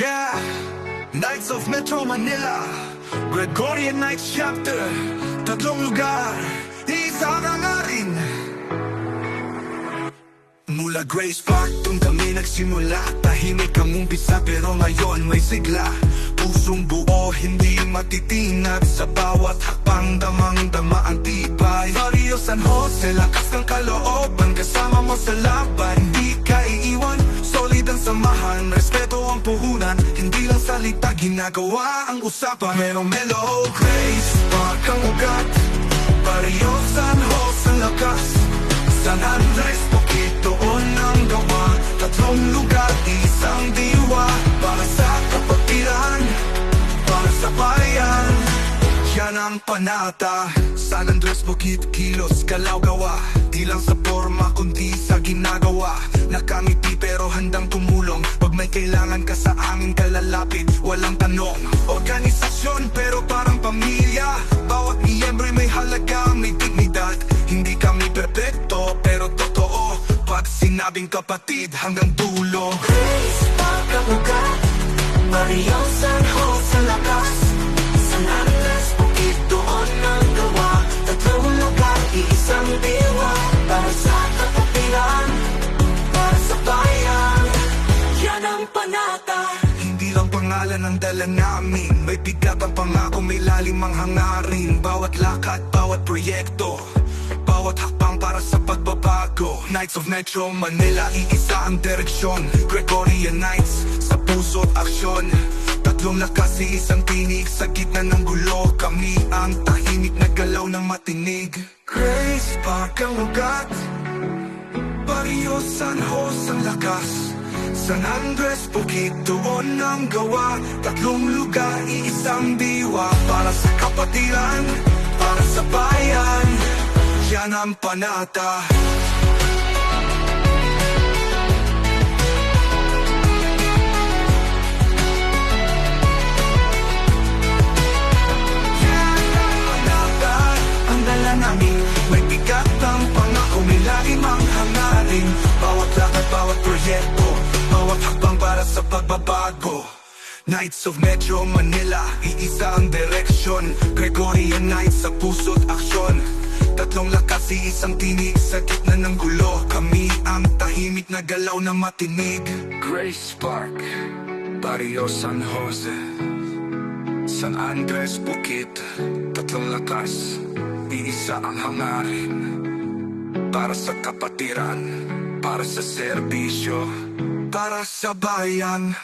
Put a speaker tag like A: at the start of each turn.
A: Yeah, Knights of Metro Manila. Gregorian Knights Chapter. Tatlong lugar, isa na nga rin Mula Grace Park, dun kami nagsimula. Tahimik ang umpisa pero ngayon may sigla. Pusong buo, hindi matitinag. Sa bawat hakbang damang-dama ang tibay. Barrio San Jose, lakas ng kalooban. Kasama mo sa laban, hindi ang puhunan Hindi lang salita, ginagawa ang usapan. Merong mellow grace, park ang ugat. Barrio San Jose, ang lakas. San Andres, Bukid, doon ang gawa. Tatlong lugar, isang diwa. Para sa kapatiran, para sa bayan. Yan ang panata. San Andres, Bukid, Kilos, Galaw, Gawa. Di lang sa forma, kundi sa ginagawa. Nakamiti pero handang tumulong may kailangan ka sa amin kalalapit. Walang tanong. Organisasyon pero parang pamilya. Bawat miyembro may halaga, may dignidad. Hindi kami perfecto pero totoo. Pag sinabing kapatid hanggang dulo Hindi lang pangalan ang dala namin May bigat ang pangako, may lalim ang hangarin. Bawat lakad, bawat proyekto Bawat hakbang para sa pagbabago. Knights of Metro Manila, iisa ang direksyon. Gregorian Knights, sa puso't aksyon. Tatlong lakas, isang tinig Sa gitna ng gulo, kami ang tahimik na galaw ng matinig. Grace, Park ang ugat Barrio San Jose ang lakas San Andres, doon ang gawa. Tatlong lugar, iisang diwa. Para sa kapatiran, para sa bayan Yan ang panata Knights of Metro Manila Iisa ang direksyon. Gregorian Knights sa puso't aksyon. Tatlong lakas, isang tinig Sa gitna ng gulo. Kami ang tahimik na galaw na matinig. Grace Park Barrio San Jose. San Andres Bukid Tatlong lakas Iisa ang hangarin. Para sa kapatiran Para sa serbisyo Para sa bayan